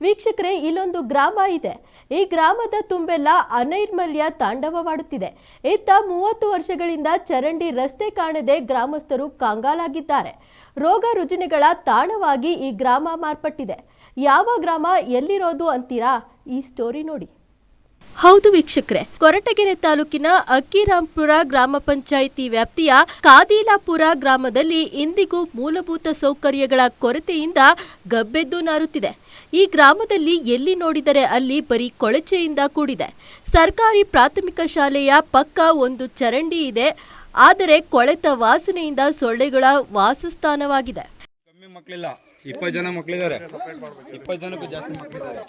ವೀಕ್ಷಕರೇ, ಇಲ್ಲೊಂದು ಗ್ರಾಮ ಇದೆ. ಈ ಗ್ರಾಮದ ತುಂಬೆಲ್ಲ ಅನೈರ್ಮಲ್ಯ ತಾಂಡವವಾಡುತ್ತಿದೆ. ಇತ್ತ ಮೂವತ್ತು ವರ್ಷಗಳಿಂದ ಚರಂಡಿ ರಸ್ತೆ ಕಾಣದೆ ಗ್ರಾಮಸ್ಥರು ಕಂಗಾಲಾಗಿದ್ದಾರೆ. ರೋಗ ರುಜಿನಗಳ ತಾಣವಾಗಿ ಈ ಗ್ರಾಮ ಮಾರ್ಪಟ್ಟಿದೆ. ಯಾವ ಗ್ರಾಮ ಎಲ್ಲಿರೋದು ಅಂತೀರಾ? ಈ ಸ್ಟೋರಿ ನೋಡಿ. ಹೌದು ವೀಕ್ಷಕರೇ, ಕೊರಟಗೆರೆ ತಾಲೂಕಿನ ಅಕ್ಕಿರಾಂಪುರ ಗ್ರಾಮ ಪಂಚಾಯಿತಿ ವ್ಯಾಪ್ತಿಯ ಕಾದೀಲಾಪುರ ಗ್ರಾಮದಲ್ಲಿ ಇಂದಿಗೂ ಮೂಲಭೂತ ಸೌಕರ್ಯಗಳ ಕೊರತೆಯಿಂದ ಗಬ್ಬೆದ್ದು ನಾರುತ್ತಿದೆ. ಈ ಗ್ರಾಮದಲ್ಲಿ ಎಲ್ಲಿ ನೋಡಿದರೆ ಅಲ್ಲಿ ಬರೀ ಕೊಳಚೆಯಿಂದ ಕೂಡಿದೆ. ಸರ್ಕಾರಿ ಪ್ರಾಥಮಿಕ ಶಾಲೆಯ ಪಕ್ಕ ಒಂದು ಚರಂಡಿ ಇದೆ. ಆದರೆ ಕೊಳೆತ ವಾಸನೆಯಿಂದ ಸೊಳ್ಳೆಗಳ ವಾಸಸ್ಥಾನವಾಗಿದೆ. ಕಮ್ಮಿ ಮಕ್ಕಳಿಲ್ಲ ಇಪ್ಪತ್ತು ಜನ ಮಕ್ಕಳಿದ್ದಾರೆ ಇಪ್ಪತ್ತು ಜನಕ್ಕೂ ಜಾಸ್ತಿ ಮಕ್ಕಳಿದ್ದಾರೆ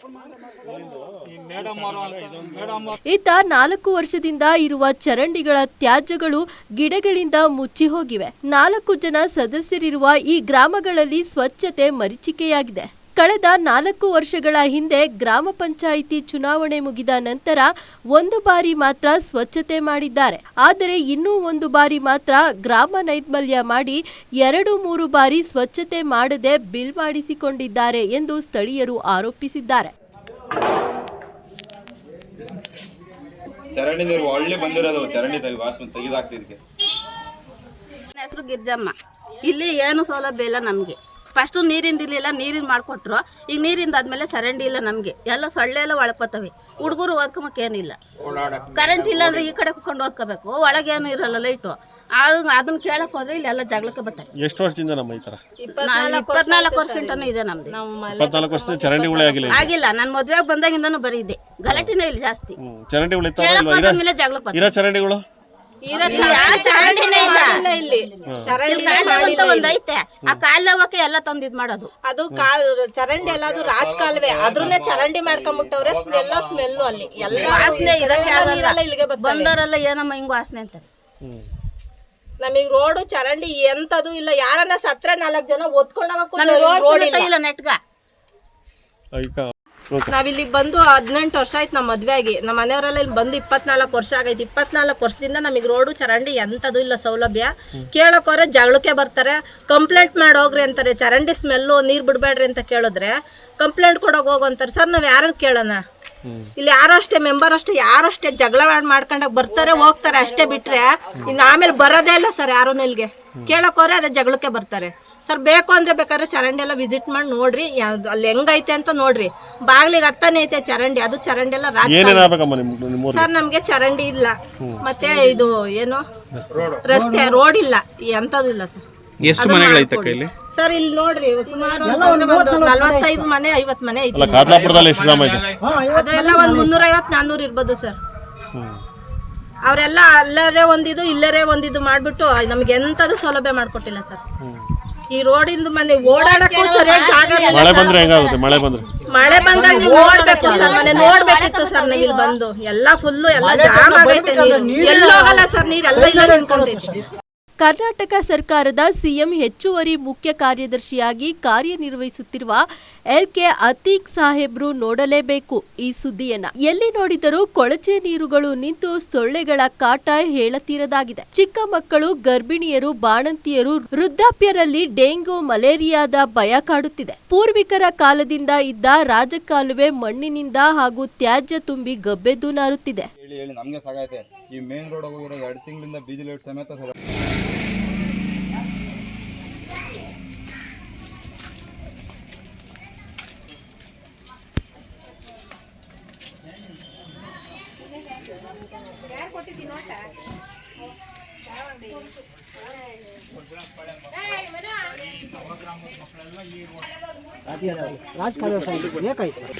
ಇತ್ತ ನಾಲ್ಕು ವರ್ಷದಿಂದ ಇರುವ ಚರಂಡಿಗಳ ತ್ಯಾಜ್ಯಗಳು ಗಿಡಗಳಿಂದ ಮುಚ್ಚಿ ಹೋಗಿವೆ. ನಾಲ್ಕು ಜನ ಸದಸ್ಯರಿರುವ ಈ ಗ್ರಾಮಗಳಲ್ಲಿ ಸ್ವಚ್ಛತೆ ಮರೀಚಿಕೆಯಾಗಿದೆ. ಕಳೆದ ನಾಲ್ಕು ವರ್ಷಗಳ ಹಿಂದೆ ಗ್ರಾಮ ಪಂಚಾಯಿತಿ ಚುನಾವಣೆ ಮುಗಿದ ನಂತರ ಒಂದು ಬಾರಿ ಮಾತ್ರ ಸ್ವಚ್ಛತೆ ಮಾಡಿದ್ದಾರೆ. ಆದರೆ ಇನ್ನೂ ಒಂದು ಬಾರಿ ಮಾತ್ರ ಗ್ರಾಮ ನೈರ್ಮಲ್ಯ ಮಾಡಿ ಎರಡು ಮೂರು ಬಾರಿ ಸ್ವಚ್ಛತೆ ಮಾಡದೆ ಬಿಲ್ ಮಾಡಿಸಿಕೊಂಡಿದ್ದಾರೆ ಎಂದು ಸ್ಥಳೀಯರು ಆರೋಪಿಸಿದ್ದಾರೆ. ಚರಂಡಿ ನೀರು ಒಳ್ಳೆ ಬಂದಿರೋದು. ಚರಂಡಿ ತೆಗಿ ವಾಸನೆ ತೆಗೆದಾಕ್ತಿದ್ಕೆ. ನನ್ನ ಹೆಸರು ಗಿರ್ಜಮ್ಮ. ಇಲ್ಲಿ ಏನು ಸೌಲಭ್ಯ ಇಲ್ಲ ನಮಗೆ. ಫಸ್ಟು ನೀರಿಂದ ಇರಲಿಲ್ಲ ನೀರಿನ ಮಾಡಿಕೊಟ್ರು. ಈಗ ನೀರಿಂದ ಆದ್ಮೇಲೆ ಚರಂಡಿ ಇಲ್ಲ ನಮಗೆ. ಎಲ್ಲ ಸೊಳ್ಳೆ ಎಲ್ಲ ಒಳ್ಕೊತವೆ. ಹುಡುಗರು ಓದ್ಕೊಂಬಕ್ಕೆ ಏನಿಲ್ಲ. ಕರೆಂಟ್ ಇಲ್ಲ ಅಂದ್ರೆ ಈ ಕಡೆ ಕುಕೊಂಡು ಓದ್ಕೋಬೇಕು. ಒಳಗೇನು ಇರಲ್ಲ ಲೈಟು ಅದು ಅದನ್ನ ಕೇಳಕ್ ಹೋದ್ರೆ ಇಲ್ಲಿ ಎಲ್ಲ ಜಗಳಕ್ಕೆ ಬರ್ತಾರೆ. ಎಷ್ಟು ವರ್ಷದಿಂದ ನಮ್ಮ ಈ ತರ? ಇಪ್ಪತ್ನಾಲ್ಕು ವರ್ಷಕ್ಕಿಂತನೂ ಇದೆ ನಮ್ದು. ಇಪ್ಪತ್ನಾಲ್ಕು ವರ್ಷದ ಚರಂಡಿ ಉಳಿ ಆಗಿಲ್ಲ. ಆಗಿಲ್ಲ. ನಾನು ಮದುವೆಗೆ ಬಂದಾಗಿಂದನೂ ಬರೀ ಇದೆ. ಗಲಾಟಿನೇ ಇಲ್ಲ ಜಾಸ್ತಿ. ಚರಂಡಿ ಹುಳಿ ಜಗಳ ಜಗಳಕ್ಕೆ ಬರ್ತಾರೆ. ಚರಂಡಿಗಳು? ಇಲ್ಲಿ ಯಾವ ಚರಂಡಿನೇ ಇಲ್ಲ. ಇಲ್ಲಿ. ಕಾಲುವೆ ಅಂತ ಒಂದ್ ಐತೆ. ಆ ಕಾಲವಕ್ಕೆ ಎಲ್ಲ ತಂದಿದ್ ಇದ್ ಮಾಡೋದು. ಅದು ಕಾಲ್ ಚರಂಡಿ ಎಲ್ಲ ಅದು ರಾಜ್ ಕಾಲುವೆ ಅದ್ರನ್ನೇ ಚರಂಡಿ ಮಾಡ್ಕೊಂಡ್ಬಿಟ್ಟವ್ರೆ ಸ್ಮೆಲ್ ಸ್ಮೆಲ್ಲು ಅಲ್ಲಿ. ಎಲ್ಲ ವಾಸನೆ ಇರಕ್ಕೆ ಇಲ್ಲಿಗೆ ಬಂದವರೆಲ್ಲ ಏನಮ್ಮ ಹಿಂಗ್ ವಾಸನೆ ಅಂತಾರೆ? ನಮಗ್ ರೋಡು ಚರಂಡಿ ಎಂತದು ಇಲ್ಲ. ಯಾರನ್ನ ಸತ್ರ ನಾಲ್ಕು ಜನ ರೋಡ್ ರೋಡ್ ಇಲ್ಲ. ನೆಟ್ಗ? ಈಗ ಓಕೆ. ನಾವಿಲ್ಲಿ ಬಂದು ಹದಿನೆಂಟು ವರ್ಷ ಆಯ್ತು ನಮ್ಮ ಮದುವೆ ಆಗಿ. ನಮ್ಮ ಮನೆಯವರೆಲ್ಲ ಇಲ್ಲಿ ಬಂದು ಇಪ್ಪತ್ನಾಲ್ಕು ವರ್ಷ ಆಗೈತೆ. ಇಪ್ಪತ್ನಾಲ್ಕು ವರ್ಷದಿಂದ ನಮಗೆ ರೋಡು ಚರಂಡಿ ಎಂಥದ್ದು ಇಲ್ಲ ಸೌಲಭ್ಯ. ಕೇಳೋಕೋರೆ ಜಗಳಕ್ಕೆ ಬರ್ತಾರೆ. ಕಂಪ್ಲೇಂಟ್ ಮಾಡಿ ಹೋಗ್ರಿ ಅಂತಾರೆ. ಚರಂಡಿ ಸ್ಮೆಲ್ಲು ನೀರು ಬಿಡಬೇಡ್ರಿ ಅಂತ ಕೇಳಿದ್ರೆ ಕಂಪ್ಲೇಂಟ್ ಕೊಡೋಕೆ ಹೋಗು ಅಂತಾರೆ. ಸರ್ ನಾವು ಯಾರನ್ನ ಕೇಳೋಣ? ಇಲ್ಲಿ ಯಾರೋ ಅಷ್ಟೇ ಮೆಂಬರ್ ಅಷ್ಟೇ ಯಾರು ಅಷ್ಟೇ ಜಗಳ ಮಾಡ್ಕೊಂಡಾಗ ಬರ್ತಾರೆ ಹೋಗ್ತಾರೆ ಅಷ್ಟೇ ಬಿಟ್ರೆ ಇನ್ನು ಆಮೇಲೆ ಬರೋದೇ ಇಲ್ಲ ಸರ್ ಯಾರೂ ಇಲ್ಲಿಗೆ ಕೇಳೋಕೋರೆ ಅದೇ ಜಗಳಕ್ಕೆ ಬರ್ತಾರೆ. ಸರ್ ಬೇಕು ಅಂದ್ರೆ ಬೇಕಾದ್ರೆ ಚರಂಡಿ ಎಲ್ಲ ವಿಸಿಟ್ ಮಾಡಿ ನೋಡ್ರಿ. ಯಾವ್ದು ಅಲ್ಲಿ ಹೆಂಗೈತೆ ಅಂತ ನೋಡ್ರಿ. ಬಾಗ್ಲಿಗೆ ಹತ್ತಾನೆ ಐತೆ ಚರಂಡಿ. ಅದು ಚರಂಡಿ ಎಲ್ಲ ರಾಜ ಆಗ್ಬೇಕಮ್ಮ ನಿಮ್ ಸರ್ ನಮಗೆ ಚರಂಡಿ ಇಲ್ಲ. ಮತ್ತೆ ಇದು ಏನು? ರಸ್ತೆ ರೋಡ್ ಇಲ್ಲ. ಎಂಥದ್ದು ಇಲ್ಲ ಸರ್. ಎಷ್ಟು ಮನೆಗಳೈತಕ್ಕ ಇಲ್ಲಿ? ಸರ್ ಇಲ್ಲಿ ನೋಡ್ರಿ ಸುಮಾರು ನಲವತ್ತೈದು ಮನೆ ಐವತ್ತು ಮನೆ ಐತಿ. ಅಲ್ಲ ಕಾದ್ಲಾಪುರದಲ್ಲಿ ಎಷ್ಟು ಗ್ರಾಮ ಇದೆ ಅದೆಲ್ಲ ಒಂದು ಮುನ್ನೂರೈವತ್ತು ಐವತ್ ನಾನ್ನೂರು ಇರ್ಬೋದು ಸರ್. ಅವರೆಲ್ಲ ಅಲ್ಲರೇ ಒಂದಿದು ಇಲ್ಲರೇ ಒಂದಿದು ಮಾಡ್ಬಿಟ್ಟು ನಮ್ಗೆ ಎಂಥದ್ದು ಸೌಲಭ್ಯ ಮಾಡ್ಕೊಟ್ಟಿಲ್ಲ ಸರ್. ಈ ರೋಡಿಂದ ಮನೆ ಓಡಾಡಕ್ಕೂ ಸರಿಯಾಗಿ ಜಾಗ ಇಲ್ಲ. ಮಳೆ ಬಂದ್ರೆ ಹೆಂಗಾಗುತ್ತೆ? ಮಳೆ ಬಂದ್ರೆ? ಮಳೆ ಬಂದಾಗ ನೀವು ನೋಡ್ಬೇಕು ಸರ್ ಮನೆ ನೋಡ್ಬೇಕಿತ್ತು ಸರ್ ನೀವು ಇಲ್ಲಿ ಬಂದು. ಎಲ್ಲಾ ಫುಲ್ಲು ಎಲ್ಲ ಜಾಮ್ ಆಗೈತೆ ನೀರು. ಎಲ್ಲೋಗಲ್ಲ ಸರ್ ನೀರ್ ಎಲ್ಲ ಇಲ್ಲ. ನಿಂತ್ಕೊಂತೈತಿ ಕರ್ನಾಟಕ ಸರ್ಕಾರದ ಸಿಎಂ ಹೆಚ್ಚುವರಿ ಮುಖ್ಯ ಕಾರ್ಯದರ್ಶಿಯಾಗಿ ಕಾರ್ಯನಿರ್ವಹಿಸುತ್ತಿರುವ ಎಲ್ ಕೆ ಅತೀಕ್ ಸಾಹೇಬ್ರು ನೋಡಲೇಬೇಕು ಈ ಸುದ್ದಿಯನ್ನ. ಎಲ್ಲಿ ನೋಡಿದರೂ ಕೊಳಚೆ ನೀರುಗಳು ನಿಂತು ಸೊಳ್ಳೆಗಳ ಕಾಟ ಹೇಳತೀರದಾಗಿದೆ. ಚಿಕ್ಕ ಮಕ್ಕಳು, ಗರ್ಭಿಣಿಯರು, ಬಾಣಂತಿಯರು, ವೃದ್ಧಾಪ್ಯರಲ್ಲಿ ಡೆಂಗು ಮಲೇರಿಯಾದ ಭಯ ಕಾಡುತ್ತಿದೆ. ಪೂರ್ವಿಕರ ಕಾಲದಿಂದ ಇದ್ದ ರಾಜಕಾಲುವೆ ಮಣ್ಣಿನಿಂದ ಹಾಗೂ ತ್ಯಾಜ್ಯ ತುಂಬಿ ಗಬ್ಬೆದ್ದು ನಾರುತ್ತಿದೆ. ಹೇಳಿ ಹೇಳಿ ನಮಗೆ ಸಾಗೈತೆ ಈ ಮೇನ್ ರೋಡ್ ಹೋಗಿರೋ ಎರಡು ತಿಂಗಳಿಂದ ಬೀದಿ ಲೈಟ್ ಸಮೇತ ಸರ್ ರಾಜ್ ಸೈಡ್ ಬೇಕಾಯ್ತು ಸರ್.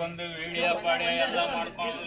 ಬಂದು ವಿಡಿಯೋ ಪಾಡಿ ಎಲ್ಲ ಮಾಡ್ಕೊಂಡು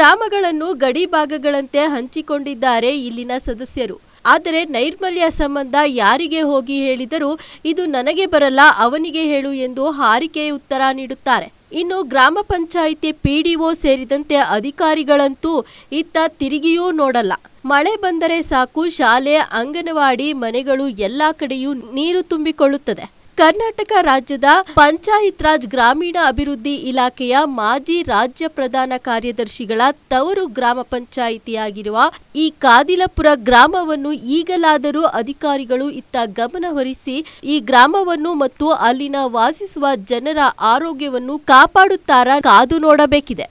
ಗ್ರಾಮಗಳನ್ನು ಗಡಿ ಭಾಗಗಳಂತೆ ಹಂಚಿಕೊಂಡಿದ್ದಾರೆ ಇಲ್ಲಿನ ಸದಸ್ಯರು. ಆದರೆ ನೈರ್ಮಲ್ಯ ಸಂಬಂಧ ಯಾರಿಗೆ ಹೋಗಿ ಹೇಳಿದರೂ ಇದು ನನಗೆ ಬರಲ್ಲ, ಅವನಿಗೆ ಹೇಳು ಎಂದು ಹಾರಿಕೆ ಉತ್ತರ ನೀಡುತ್ತಾರೆ. ಇನ್ನು ಗ್ರಾಮ ಪಂಚಾಯಿತಿ ಪಿಡಿಒ ಸೇರಿದಂತೆ ಅಧಿಕಾರಿಗಳಂತೂ ಇತ್ತ ತಿರುಗಿಯೂ ನೋಡಲ್ಲ. ಮಳೆ ಬಂದರೆ ಸಾಕು, ಶಾಲೆ, ಅಂಗನವಾಡಿ, ಮನೆಗಳು ಎಲ್ಲಾ ಕಡೆಯೂ ನೀರು ತುಂಬಿಕೊಳ್ಳುತ್ತದೆ. ಕರ್ನಾಟಕ ರಾಜ್ಯದ ಪಂಚಾಯತ್ ರಾಜ್ ಗ್ರಾಮೀಣ ಅಭಿವೃದ್ಧಿ ಇಲಾಖೆಯ ಮಾಜಿ ರಾಜ್ಯ ಪ್ರಧಾನ ಕಾರ್ಯದರ್ಶಿಗಳ ತವರು ಗ್ರಾಮ ಪಂಚಾಯಿತಿಯಾಗಿರುವ ಈ ಕಾದಿಲಪುರ ಗ್ರಾಮವನ್ನು ಈಗಲಾದರೂ ಅಧಿಕಾರಿಗಳು ಇತ್ತ ಗಮನ ಹರಿಸಿ ಈ ಗ್ರಾಮವನ್ನು ಮತ್ತು ಅಲ್ಲಿನ ವಾಸಿಸುವ ಜನರ ಆರೋಗ್ಯವನ್ನು ಕಾಪಾಡುತ್ತಾರಾ ಕಾದು ನೋಡಬೇಕಿದೆ.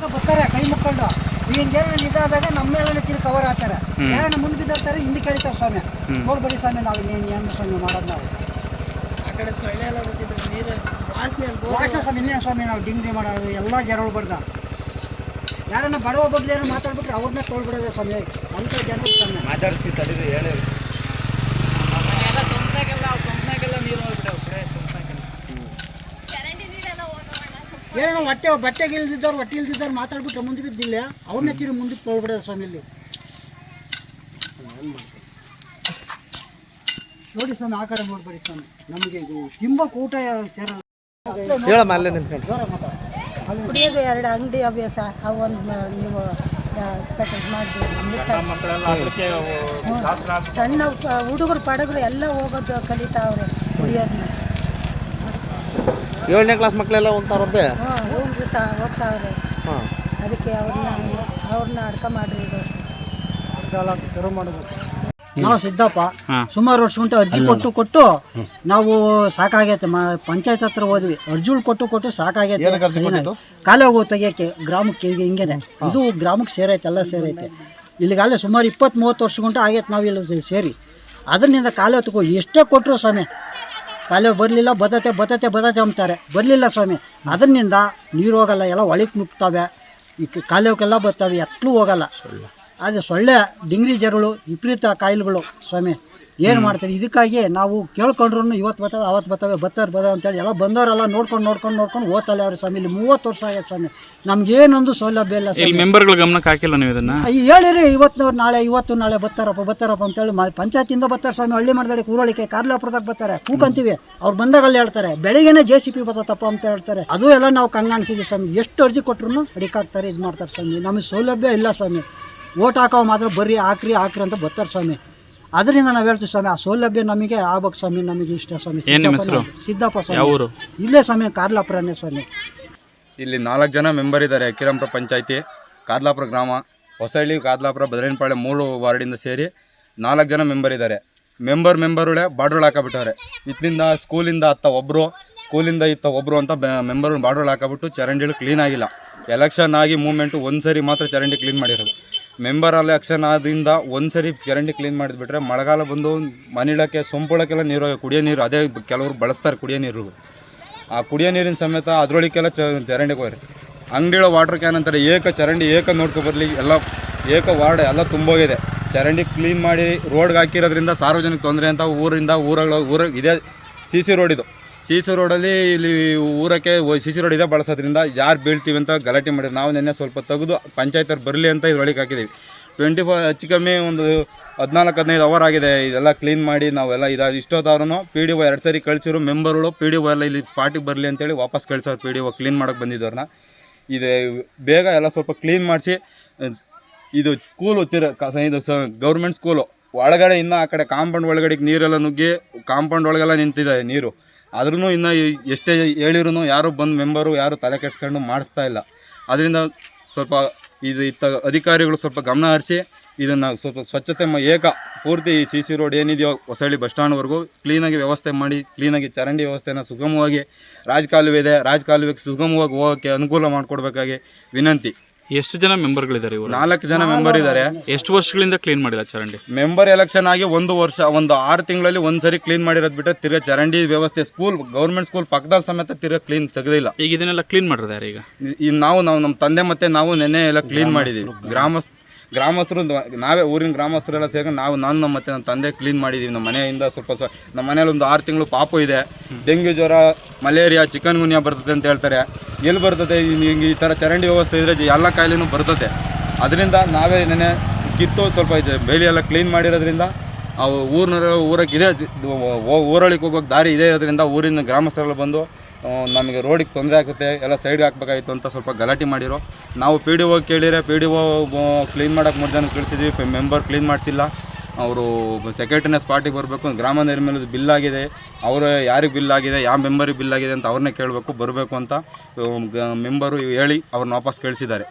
ಬರ್ತಾರೆ ಕೈ ಮುಕ್ಕೊಂಡು. ಹಿಂಗೆ ಇದಾದಾಗ ನಮ್ಮ ಮೇಲೆ ತಿರು ಕವರ್ ಆಗ್ತಾರೆ ಯಾರನ್ನ ಮುಂದೆ ಬಿದ್ದಿರ್ತಾರೆ ಹಿಂದೆ ಕೇಳ್ತಾರೆ ಸ್ವಾಮಿ. ನೋಡ್ಬೇಡಿ ಸ್ವಾಮಿ ನಾವು ಇನ್ನೇನು ಏನು ಸ್ವಾಮಿ ಮಾಡೋದು ನಾವು. ಆ ಕಡೆ ಸೊಳ್ಳೆ ಎಲ್ಲ ಬರ್ತಿದ್ರು ನೀರು ವಾಸನೆ ವಾಸನೆ ಸ್ವಾಮಿ ಇನ್ನೇನು ಸ್ವಾಮಿ ನಾವು ಡಿಂಗ್ರಿ ಮಾಡೋದು ಎಲ್ಲ ಜನಗಳು ಬರ್ದ. ಯಾರನ್ನ ಬಡವ ಬಗ್ಗೆ ಏನೋ ಮಾತಾಡ್ಬಿಟ್ರೆ ಅವ್ರನ್ನ ತೊಳ್ಬಿಡೋದು ಸ್ವಾಮಿ ಅಂತ ಜನ ಸ್ವಾಮಿ. ಮಾತಾಡಿಸಿ ತಡೀರಿ ಹೇಳಿ. ಏನೋ ಹೊಟ್ಟೆ ಬಟ್ಟೆಗೆ ಇಲ್ದಿದ್ದವ್ರು ಹೊಟ್ಟೆ ಇಲ್ದಿದ್ದವ್ರು ಮಾತಾಡ್ಬಿಟ್ಟು ಮುಂದೆ ಬಿದ್ದಿಲ್ಲ ಅವ್ರನ್ನ ತಿರು ಮುಂದಕ್ಕೆ ತೊಳ್ಬಿಡೋದು ಸ್ವಾಮಿ ಇಲ್ಲಿ ನೋಡಿ ಸ್ವಾಮಿ ಆಕಾರ ಕಡೆ ನೋಡ್ಬೇಡಿ ಸ್ವಾಮಿ. ನಮಗೆ ಇದು ತುಂಬ ಕೂಟ ಸೇರಲ್ಲ. ಕುಡಿಯೋದು ಎರಡು ಅಂಗಡಿ ಅಭ್ಯಾಸ ಅವೊಂದು ನೀವು ಸಣ್ಣ ಹುಡುಗರು ಪಡಗರು ಎಲ್ಲ ಹೋಗೋದು ಕಲಿತಾವ್ರೆ ಕುಡಿಯೋದನ್ನ ಏಳನೇ ಕ್ಲಾಸ್ ಮಕ್ಕಳೆಲ್ಲ ಹೋಗ್ತಾರಂತೆ ಹ್ಞೂ ಹೋಗಿ ಹೋಗ್ತಾವ್ರೆ ಅದಕ್ಕೆ ಅವ್ರನ್ನ ಅವ್ರನ್ನ ಅಡ್ಕ ಮಾಡ್ರಿ ಇದು ನಾವು ಸಿದ್ದಪ್ಪ ಸುಮಾರು ವರ್ಷ ಅರ್ಜಿ ಕೊಟ್ಟು ಕೊಟ್ಟು ನಾವು ಸಾಕಾಗೈತೆ ಮ- ಪಂಚಾಯತ್ ಹತ್ರ ಹೋದ್ವಿ. ಅರ್ಜಿಗಳು ಕೊಟ್ಟು ಕೊಟ್ಟು ಸಾಕಾಗೈತೆ. ಕಾಲೇ ಹೋಗೋ ತೆಗಿಯಕ್ಕೆ ಗ್ರಾಮಕ್ಕೆ ಈಗ ಹಿಂಗೇನೆ. ಇದು ಗ್ರಾಮಕ್ಕೆ ಸೇರೈತೆ ಎಲ್ಲ ಸೇರೈತೆ. ಇಲ್ಲಿಗಾಗಲೇ ಸುಮಾರು ಇಪ್ಪತ್ತು ಮೂವತ್ತು ವರ್ಷ ಗಂಟೆ ಆಗೈತೆ ನಾವು ಇಲ್ಲಿ ಸೇರಿ. ಅದರಿಂದ ಕಾಲೇ ಹೊತ್ಕೋ ಎಷ್ಟೇ ಕೊಟ್ಟರು ಸ್ವಾಮಿ ಕಾಲೇ ಬರಲಿಲ್ಲ ಬದತೆ ಬದತೆ ಬದತೆ ಅಂತಾರೆ ಬರಲಿಲ್ಲ ಸ್ವಾಮಿ. ಅದರಿಂದ ನೀರು ಹೋಗಲ್ಲ ಎಲ್ಲ ಒಳಕ್ಕೆ ನುಗ್ತವೆ ಈ ಕಾಲೇವಕ್ಕೆಲ್ಲ ಬರ್ತವೆ ಎತ್ತಲೂ ಹೋಗಲ್ಲ. ಅದು ಸೊಳ್ಳೆ ಡಿಂಗ್ರಿ ಜರುಳು ವಿಪರೀತ ಕಾಯಿಲೆಗಳು ಸ್ವಾಮಿ. ಏನು ಮಾಡ್ತಾರೆ? ಇದಕ್ಕಾಗಿ ನಾವು ಕೇಳ್ಕೊಂಡ್ರು ಇವತ್ತು ಬರ್ತಾವೆ ಅವತ್ತು ಬರ್ತಾವೆ ಬತ್ತಾರೆ ಬದ ಅಂತೇಳಿ ಎಲ್ಲ ಬಂದವರೆಲ್ಲ ನೋಡ್ಕೊಂಡು ನೋಡ್ಕೊಂಡು ನೋಡ್ಕೊಂಡು ಓದ್ತಲ್ಲ ಅವ್ರು ಸ್ವಾಮಿ. ಇಲ್ಲಿ ಮೂವತ್ತು ವರ್ಷ ಆಯ್ತು ಸ್ವಾಮಿ. ನಮ್ಗೇನೊಂದು ಸೌಲಭ್ಯ ಇಲ್ಲ ಸ್ವಾಮಿ. ಮೆಂಬರ್ಗಳ ಗಮನಕ್ಕೆ ಹಾಕಿಲ್ಲ ನೀವು ಇದನ್ನ? ಹೇಳಿರಿ ಇವತ್ತು ನಾಳೆ ಇವತ್ತು ನಾಳೆ ಬತ್ತಾರಪ್ಪ ಬತ್ತಾರಪ್ಪ ಅಂತೇಳಿ ಮ ಪಂಚಾಯತಿಂದ ಬರ್ತಾರೆ ಸ್ವಾಮಿ ಹಳ್ಳಿ ಮಾಡ್ದಾಡಿ ಕೂರೋಳಿಕೆ ಕಾರ್ಲಾಪುರದಾಗ ಬರ್ತಾರೆ ಕೂಕಂತೀವಿ. ಅವ್ರು ಬಂದಾಗ ಅಲ್ಲಿ ಹೇಳ್ತಾರೆ ಬೆಳಿಗ್ಗೆನೆ ಜೆ ಸಿ ಪಿ ಬರ್ತಪ್ಪ ಅಂತ ಹೇಳ್ತಾರೆ. ಅದು ಎಲ್ಲ ನಾವು ಕಂಗಾಣಿಸಿದ್ವಿ ಸ್ವಾಮಿ. ಎಷ್ಟು ಅರ್ಜಿ ಕೊಟ್ಟರು ಅಡಿಕಾಗ್ತಾರೆ ಇದು ಮಾಡ್ತಾರೆ ಸ್ವಾಮಿ. ನಮಗೆ ಸೌಲಭ್ಯ ಇಲ್ಲ ಸ್ವಾಮಿ. ಓಟ್ ಹಾಕೋ ಮಾತ್ರ ಬರ್ರಿ ಹಾಕ್ರಿ ಹಾಕ್ರಿ ಅಂತ ಬರ್ತಾರೆ ಸ್ವಾಮಿ. ಅದರಿಂದ ನಾವು ಹೇಳ್ತೀವಿ ಸ್ವಾಮಿ ಆ ಸೌಲಭ್ಯ ನಮಗೆ ಆಗ್ಬೇಕು ಸ್ವಾಮಿ ನಮಗೆ ಇಷ್ಟ ಸ್ವಾಮಿ. ಏನ್ ನಿಮ್ಮ ಸಿದ್ದಪ್ಪ ಸ್ವಾಮಿ ಊರು? ಇಲ್ಲೇ ಸ್ವಾಮಿ ಕಾರ್ಲಾಪುರನೇ ಸ್ವಾಮಿ. ಇಲ್ಲಿ ನಾಲ್ಕು ಜನ ಮೆಂಬರ್ ಇದ್ದಾರೆ ಕಿರಂಪುರ ಪಂಚಾಯತಿ ಕಾದ್ಲಾಪುರ ಗ್ರಾಮ ಹೊಸಹಳ್ಳಿ ಕಾದ್ಲಾಪುರ ಬದರೇನಪಾಳೆ ಮೂರು ವಾರ್ಡಿಂದ ಸೇರಿ ನಾಲ್ಕು ಜನ ಮೆಂಬರ್ ಇದ್ದಾರೆ. ಮೆಂಬರ್ ಮೆಂಬರುಗಳೇ ಬಾರ್ಡ್ರುಗಳು ಹಾಕಬಿಟ್ಟವ್ರೆ. ಇತ್ತಿಂದ ಸ್ಕೂಲಿಂದ ಅತ್ತ ಒಬ್ಬರು ಸ್ಕೂಲಿಂದ ಇತ್ತ ಒಬ್ಬರು ಅಂತ ಮೆಂಬರ್ ಬಾರ್ಡ್ರುಗಳು ಹಾಕಬಿಟ್ಟು ಚರಂಡಿಗಳು ಕ್ಲೀನ್ ಆಗಿಲ್ಲ. ಎಲೆಕ್ಷನ್ ಆಗಿ ಮೂಮೆಂಟು ಒಂದು ಸರಿ ಮಾತ್ರ ಚರಂಡಿ ಕ್ಲೀನ್ ಮಾಡಿರೋದು. ಮೆಂಬರ್ ಎಲೆಕ್ಷನ್ ಆದಿಂದ ಒಂದು ಸರಿ ಚರಂಡಿ ಕ್ಲೀನ್ ಮಾಡಿದ್ಬಿಟ್ರೆ ಮಳೆಗಾಲ ಬಂದು ಮನಿಳಕ್ಕೆ ಸೊಂಪುಳಕ್ಕೆಲ್ಲ ನೀರು ಕುಡಿಯೋ ನೀರು, ಅದೇ ಕೆಲವರು ಬಳಸ್ತಾರೆ ಕುಡಿಯೋ ನೀರು. ಆ ಕುಡಿಯೋ ನೀರಿನ ಸಮೇತ ಅದರೊಳಗೆಲ್ಲ ಚ ಚರಂಡಿಗೆ ಹೋಗ್ರಿ. ಅಂಗಡಿಗಳ ವಾಟರ್ ಕ್ಯಾನ್ ಅಂತಾರೆ, ಏಕ ಚರಂಡಿ, ಏಕ ನೋಡ್ಕೋ ಬರ್ಲಿ, ಎಲ್ಲ ಏಕ ವಾರ್ಡ್ ಎಲ್ಲ ತುಂಬೋಗಿದೆ. ಚರಂಡಿ ಕ್ಲೀನ್ ಮಾಡಿ ರೋಡ್ಗೆ ಹಾಕಿರೋದ್ರಿಂದ ಸಾರ್ವಜನಿಕ ತೊಂದರೆ ಅಂತ ಊರಿಂದ, ಊರಗಳ, ಊರ, ಇದೇ ಸಿ ಸಿ ರೋಡ್ ಇದು. ಸಿ ಸಿ ರೋಡಲ್ಲಿ ಇಲ್ಲಿ ಊರಕ್ಕೆ ಸಿ ಸಿ ರೋಡ್ ಇದೆ ಬಳಸೋದ್ರಿಂದ ಯಾರು ಬೀಳ್ತೀವಿ ಅಂತ ಗಲಾಟೆ ಮಾಡಿದ್ರು. ನಾವು ನಿನ್ನೆ ಸ್ವಲ್ಪ ತೆಗೆದು ಪಂಚಾಯತರು ಬರಲಿ ಅಂತ ಇದ್ರೊಳಗೆ ಹಾಕಿದ್ದೀವಿ ಟ್ವೆಂಟಿ ಫೋರ್ ಹೆಚ್ಚು ಕಮ್ಮಿ ಒಂದು ಹದಿನಾಲ್ಕು, ಹದಿನೈದು ಅವರ್ ಆಗಿದೆ. ಇದೆಲ್ಲ ಕ್ಲೀನ್ ಮಾಡಿ ನಾವೆಲ್ಲ ಇದು ಇಷ್ಟೊತ್ತಾದ್ರೂ ಪಿ ಡಿ ಒ ಎರಡು ಸರಿ ಕಳಿಸಿರು. ಮೆಂಬರ್ಗಳು ಪಿ ಡಿ ಒ ಎಲ್ಲ ಇಲ್ಲಿ ಸ್ಪಾಟಿಗೆ ಬರಲಿ ಅಂತೇಳಿ ವಾಪಸ್ ಕಳ್ಸೋರು ಪಿ ಡಿ ಒ ಕ್ಲೀನ್ ಮಾಡೋಕ್ಕೆ ಬಂದಿದ್ದವ್ರನ್ನ. ಇದು ಬೇಗ ಎಲ್ಲ ಸ್ವಲ್ಪ ಕ್ಲೀನ್ ಮಾಡಿಸಿ ಇದು ಸ್ಕೂಲು ತಿರ ಇದು ಸ ಗೌರ್ಮೆಂಟ್ ಸ್ಕೂಲು ಒಳಗಡೆ ಇನ್ನೂ ಆ ಕಡೆ ಕಾಂಪೌಂಡ್ ಒಳಗಡೆಗೆ ನೀರೆಲ್ಲ ನುಗ್ಗಿ ಕಾಂಪೌಂಡ್ ಒಳಗೆಲ್ಲ ನಿಂತಿದೆ ನೀರು. ಆದ್ರೂ ಇನ್ನು ಎಷ್ಟೇ ಹೇಳಿರೂ ಯಾರು ಬಂದು ಮೆಂಬರು, ಯಾರು ತಲೆ ಕೆಡಿಸ್ಕೊಂಡು ಮಾಡಿಸ್ತಾ ಇಲ್ಲ. ಅದರಿಂದ ಸ್ವಲ್ಪ ಇದು ಇತ್ತ ಅಧಿಕಾರಿಗಳು ಸ್ವಲ್ಪ ಗಮನ ಹರಿಸಿ ಇದನ್ನು ಸ್ವಲ್ಪ ಸ್ವಚ್ಛತೆ ಏಕ ಪೂರ್ತಿ ಸಿ ಸಿ ರೋಡ್ ಏನಿದೆಯೋ ಹೊಸಳ್ಳಿ ಬಸ್ ಸ್ಟ್ಯಾಂಡ್ವರೆಗೂ ಕ್ಲೀನಾಗಿ ವ್ಯವಸ್ಥೆ ಮಾಡಿ, ಕ್ಲೀನಾಗಿ ಚರಂಡಿ ವ್ಯವಸ್ಥೆನ ಸುಗಮವಾಗಿ ರಾಜಕಾಲುವೆ ಇದೆ, ರಾಜಕಾಲುವೆಗೆ ಸುಗಮವಾಗಿ ಹೋಗೋಕ್ಕೆ ಅನುಕೂಲ ಮಾಡಿಕೊಡ್ಬೇಕಾಗಿ ವಿನಂತಿ. ಎಷ್ಟು ಜನ ಮೆಂಬರ್ಗಳಿದ್ದಾರೆ ಇವರು? ನಾಲ್ಕು ಜನ ಮೆಂಬರ್ ಇದ್ದಾರೆ ಎಷ್ಟು ವರ್ಷಗಳಿಂದ ಕ್ಲೀನ್ ಮಾಡಿಲ್ಲ ಚರಂಡಿ? ಮೆಂಬರ್ ಎಲೆಕ್ಷನ್ ಆಗಿ ಒಂದು ವರ್ಷ ಒಂದು ಆರು ತಿಂಗಳಲ್ಲಿ ಒಂದ್ಸರಿ ಕ್ಲೀನ್ ಮಾಡಿರೋದು ಬಿಟ್ಟರೆ ತಿರ್ಗಾ ಚರಂಡಿ ವ್ಯವಸ್ಥೆ ಸ್ಕೂಲ್ ಗೌರ್ಮೆಂಟ್ ಸ್ಕೂಲ್ ಪಕ್ಕದಲ್ಲಿ ಸಮೇತ ತಿರ್ಗ ಕ್ಲೀನ್ ತೆಗೆದಿಲ್ಲ ಈಗ ಇದನ್ನೆಲ್ಲ ಕ್ಲೀನ್ ಮಾಡಿದ್ದಾರೆ ಈಗ ಈ ನಾವು ನಾವು ನಮ್ಮ ತಂದೆ ಮತ್ತೆ ನಾವು ನೆನ್ನೆ ಎಲ್ಲ ಕ್ಲೀನ್ ಮಾಡಿದೀವಿ. ಗ್ರಾಮಸ್ ಗ್ರಾಮಸ್ಥರು ನಾವೇ ಊರಿನ ಗ್ರಾಮಸ್ಥರೆಲ್ಲ ಸೇರ್ಕೊಂಡು ನಾವು, ನಾನು ನಮ್ಮ ಮತ್ತೆ ನನ್ನ ತಂದೆ ಕ್ಲೀನ್ ಮಾಡಿದ್ದೀವಿ ನಮ್ಮ ಮನೆಯಿಂದ ಸ್ವಲ್ಪ ಸ್ವಲ್ಪ ನಮ್ಮ ಮನೇಲಿ ಒಂದು ಆರು ತಿಂಗಳು ಪಾಪು ಇದೆ. ಡೆಂಗ್ಯೂ ಜ್ವರ, ಮಲೇರಿಯಾ, ಚಿಕನ್ ಗುನ್ಯಾ ಬರ್ತದೆ ಅಂತ ಹೇಳ್ತಾರೆ. ಎಲ್ಲಿ ಬರ್ತದೆ? ಈ- ಈ- ಥರ ಚರಂಡಿ ವ್ಯವಸ್ಥೆ ಇದ್ರೆ ಎಲ್ಲ ಕಾಯಿಲೆನೂ ಬರ್ತದೆ. ಅದರಿಂದ ನಾವೇ ನೆನೆ ಕಿತ್ತು ಸ್ವಲ್ಪ ಬೇಲಿ ಎಲ್ಲ ಕ್ಲೀನ್ ಮಾಡಿರೋದ್ರಿಂದ ಅವು ಊರಿನ ಊರಕ್ಕೆ ಇದೆ ಊರೊಳಗೆ ಹೋಗೋಕೆ ದಾರಿ ಇದೆ ಅದರಿಂದ ಊರಿನ ಗ್ರಾಮಸ್ಥರೆಲ್ಲ ಬಂದು ನಮಗೆ ರೋಡಿಗೆ ತೊಂದರೆ ಆಗುತ್ತೆ, ಎಲ್ಲ ಸೈಡ್ಗೆ ಹಾಕ್ಬೇಕಾಗಿತ್ತು ಅಂತ ಸ್ವಲ್ಪ ಗಲಾಟೆ ಮಾಡಿರೋ. ನಾವು ಪಿ ಡಿ ಒ ಕೇಳಿರೆ ಪಿ ಡಿ ಒ ಕ್ಲೀನ್ ಮಾಡೋಕೆ ಮೂರು ಜನ ಕಳಿಸಿದ್ವಿ ಮೆಂಬರ್ ಕ್ಲೀನ್ ಮಾಡಿಸಿಲ್ಲ. ಅವರು ಸೆಕ್ರೆಟರಿನ ಸ್ಪಾಟಿಗೆ ಬರಬೇಕು ಗ್ರಾಮ ನಿರ್ಮಲದ ಬಿಲ್ ಆಗಿದೆ, ಅವರು ಯಾರಿಗೆ ಬಿಲ್ ಆಗಿದೆ, ಯಾವ ಮೆಂಬರಿಗೆ ಬಿಲ್ ಆಗಿದೆ ಅಂತ ಅವ್ರನ್ನೇ ಕೇಳಬೇಕು, ಬರಬೇಕು ಅಂತ ಮೆಂಬರು ಹೇಳಿ ಅವ್ರನ್ನ ವಾಪಸ್ ಕಳಿಸಿದ್ದಾರೆ.